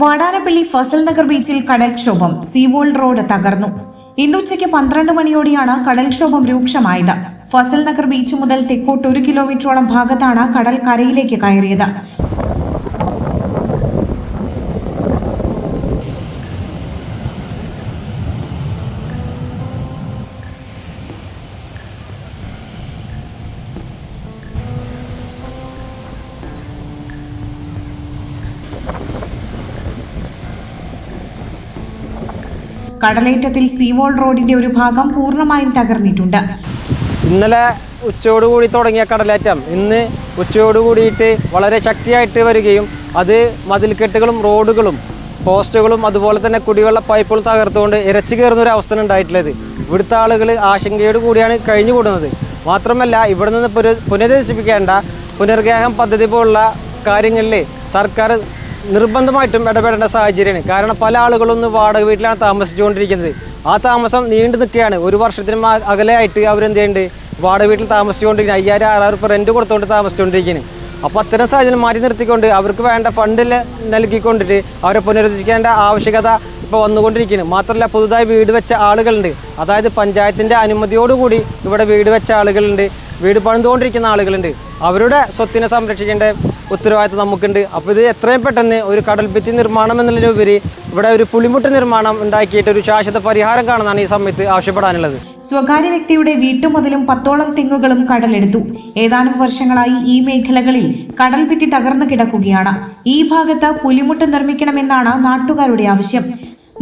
വാടാനപ്പള്ളി ഫസൽ നഗർ ബീച്ചിൽ കടൽക്ഷോഭം സീവോൾ റോഡ് തകർന്നു. ഇന്നുച്ചയ്ക്ക് പന്ത്രണ്ട് മണിയോടെയാണ് കടൽക്ഷോഭം രൂക്ഷമായത്. ഫസൽ നഗർ ബീച്ച് മുതൽ തെക്കോട്ട് ഒരു കിലോമീറ്ററോളം ഭാഗത്താണ് കടൽ കരയിലേക്ക് കയറിയത്. കടലേറ്റത്തിൽ സീവോൾ റോഡിന്റെ ഒരു ഭാഗം പൂർണമായും തകർന്നിട്ടുണ്ട്. ഇന്നലെ ഉച്ചയോടുകൂടി തുടങ്ങിയ കടലേറ്റം ഇന്ന് ഉച്ചയോടുകൂടിയിട്ട് വളരെ ശക്തിയായിട്ട് വരികയും അത് മതിൽക്കെട്ടുകളും റോഡുകളും പോസ്റ്റുകളും അതുപോലെ തന്നെ കുടിവെള്ള പൈപ്പുകൾ തകർത്തുകൊണ്ട് ഇരച്ചു കയറുന്ന ഒരു അവസ്ഥ ഉണ്ടായിട്ടുള്ളത്. ഇവിടുത്തെ ആളുകൾ ആശങ്കയോട് കൂടിയാണ് കഴിഞ്ഞു കൂടുന്നത്. മാത്രമല്ല ഇവിടെ നിന്ന് പുന പുനരധിവസിപ്പിക്കേണ്ട പുനർഗേഹം പദ്ധതി പോലുള്ള കാര്യങ്ങളിൽ സർക്കാർ നിർബന്ധമായിട്ടും ഇടപെടേണ്ട സാഹചര്യമാണ്. കാരണം പല ആളുകളും ഒന്ന് വാടക വീട്ടിലാണ് താമസിച്ചുകൊണ്ടിരിക്കുന്നത്. ആ താമസം നീണ്ടു നിൽക്കുകയാണ്. ഒരു വർഷത്തിന് അകലെ അകലെയായിട്ട് അവരെന്ത് ചെയ്യുന്നുണ്ട്? വാടക വീട്ടിൽ താമസിച്ചുകൊണ്ടിരിക്കുന്നത് അയ്യായിരം ആറായിരം റുപ്യ റെന്റ് കൊടുത്തുകൊണ്ട് താമസിച്ചുകൊണ്ടിരിക്കുന്നത് അപ്പോൾ അത്തരം സാഹചര്യം മാറ്റി നിർത്തിക്കൊണ്ട് അവർക്ക് വേണ്ട ഫണ്ടിൽ നൽകിക്കൊണ്ടിട്ട് അവരെ പുനരുദ്ധരിക്കേണ്ട ആവശ്യകത ഇപ്പോൾ വന്നുകൊണ്ടിരിക്കുന്നു. മാത്രമല്ല പുതുതായി വീട് വെച്ച ആളുകളുണ്ട്. അതായത് പഞ്ചായത്തിന്റെ അനുമതിയോടുകൂടി ഇവിടെ വീട് വെച്ച ആളുകളുണ്ട്. വീട് പണിതുകൊണ്ടിരിക്കുന്ന ആളുകളുണ്ട്. അവരുടെ സ്വത്തിനെ സംരക്ഷിക്കേണ്ട ഉത്തരവാദിത്തം നമുക്കുണ്ട്. അപ്പോൾ ഇത് എത്രയും പെട്ടെന്ന് ഒരു കടൽഭിത്തി നിർമ്മാണം എന്നതിലുപരി ഇവിടെ ഒരു പുളിമുട്ട് നിർമ്മാണം ഉണ്ടാക്കിയിട്ട് ഒരു ശാശ്വത പരിഹാരം കാണുന്നതാണ് ഈ സമയത്ത് ആവശ്യപ്പെടാനുള്ളത്. സ്വകാര്യ വ്യക്തിയുടെ വീട്ടുമുതലും പത്തോളം തെങ്ങുകളും കടലെടുത്തു. ഏതാനും വർഷങ്ങളായി ഈ മേഖലകളിൽ കടൽഭിത്തി തകർന്നു കിടക്കുകയാണ്. ഈ ഭാഗത്ത് പുലിമുട്ട് നിർമ്മിക്കണമെന്നാണ് നാട്ടുകാരുടെ ആവശ്യം.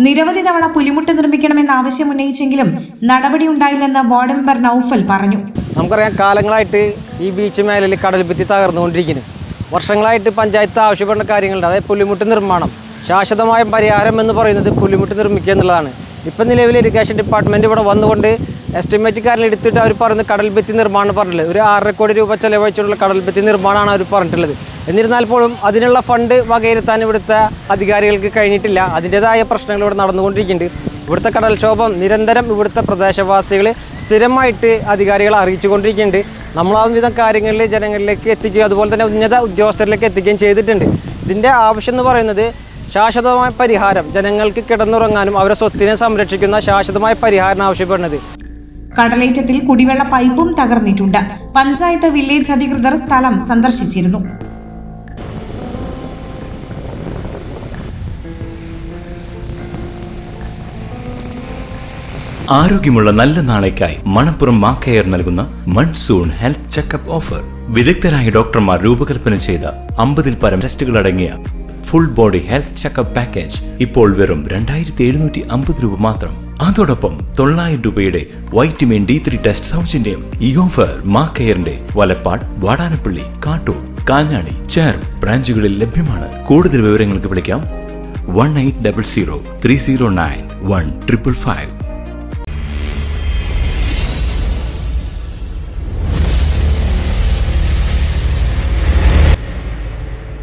നിരവധി തവണ പുലിമുട്ട് നിർമ്മിക്കണമെന്ന ആവശ്യം ഉന്നയിച്ചെങ്കിലും നടപടി ഉണ്ടായില്ലെന്ന് വാർഡ് മെമ്പർ നൌഫൽ പറഞ്ഞു. നമുക്കറിയാം കാലങ്ങളായിട്ട് ഈ ബീച്ച് മേഖലയിൽ കടൽഭിത്തി തകർന്നുകൊണ്ടിരിക്കുന്നു. വർഷങ്ങളായിട്ട് പഞ്ചായത്ത് ആവശ്യപ്പെടുന്ന കാര്യങ്ങളുണ്ട്. അതായത് പുലിമുട്ട് നിർമ്മാണം. ശാശ്വതമായ പരിഹാരം എന്ന് പറയുന്നത് പുലിമുട്ട് നിർമ്മിക്കുക എന്നുള്ളതാണ്. ഇപ്പം നിലവിൽ ഇറിഗേഷൻ ഡിപ്പാർട്ട്മെന്റ് ഇവിടെ വന്നുകൊണ്ട് എസ്റ്റിമേറ്റുകാരിൽ എടുത്തിട്ട് അവർ പറയുന്നത് കടൽഭിത്തി നിർമ്മാണം പറഞ്ഞിട്ടുള്ളത്. ഒരു ആറര കോടി രൂപ ചെലവഴിച്ചുള്ള കടൽ ഭിത്തി നിർമ്മാണമാണ് അവർ പറഞ്ഞിട്ടുള്ളത്. എന്നിരുന്നാൽ പോലും അതിനുള്ള ഫണ്ട് വകയിരുത്താൻ ഇവിടുത്തെ അധികാരികൾക്ക് കഴിഞ്ഞിട്ടില്ല. അതിന്റെതായ പ്രശ്നങ്ങൾ ഇവിടെ നടന്നുകൊണ്ടിരിക്കുന്നുണ്ട്. ഇവിടുത്തെ കടൽക്ഷോഭം നിരന്തരം ഇവിടുത്തെ പ്രദേശവാസികൾ സ്ഥിരമായിട്ട് അധികാരികളെ അറിയിച്ചുകൊണ്ടിരിക്കുന്നുണ്ട്. നമ്മൾ ആ വിധം കാര്യങ്ങളിൽ ജനങ്ങളിലേക്ക് എത്തിക്കുകയും അതുപോലെ തന്നെ ഉന്നത ഉദ്യോഗസ്ഥരിലേക്ക് എത്തിക്കുകയും ചെയ്തിട്ടുണ്ട്. ഇതിന്റെ ആവശ്യം എന്ന് പറയുന്നത് ശാശ്വതമായ പരിഹാരം ജനങ്ങൾക്ക് കിടന്നുറങ്ങാനും അവരെ സ്വത്തിനെ സംരക്ഷിക്കുന്ന ശാശ്വതമായ പരിഹാരം ആവശ്യപ്പെടുന്നത്. കടലേറ്റത്തിൽ കുടിവെള്ള പൈപ്പും തകർന്നിട്ടുണ്ട്. പഞ്ചായത്ത് വില്ലേജ് അധികൃതർ സ്ഥലം സന്ദർശിച്ചിരുന്നു. ആരോഗ്യമുള്ള നല്ല നാളേക്കായി മണപ്പുറം മാക്കയർ നൽകുന്ന മൺസൂൺ ഹെൽത്ത് ചെക്കപ്പ് ഓഫർ. വിദഗ്ധരായ ഡോക്ടർമാർ രൂപകൽപ്പന ചെയ്ത അമ്പതിൽ പരം ടെസ്റ്റുകൾ അടങ്ങിയ full body health checkup package ഇപ്പോൾ വെറും രണ്ടായിരത്തി എഴുന്നൂറ്റി അമ്പത് രൂപ മാത്രം. അതോടൊപ്പം തൊള്ളായിരം രൂപയുടെ വൈറ്റമിൻ ഡി ത്രീ ടെസ്റ്റ് സൗജന്യം ഈ ഓഫർ മാക്കയറിന്റെ വലപ്പാട് വാടാനപ്പള്ളി കാട്ടൂർ കാഞ്ഞാണി ചേർ ബ്രാഞ്ചുകളിൽ ലഭ്യമാണ്. കൂടുതൽ വിവരങ്ങൾക്ക് വിളിക്കാം. One eight double zero three zero nine one triple five.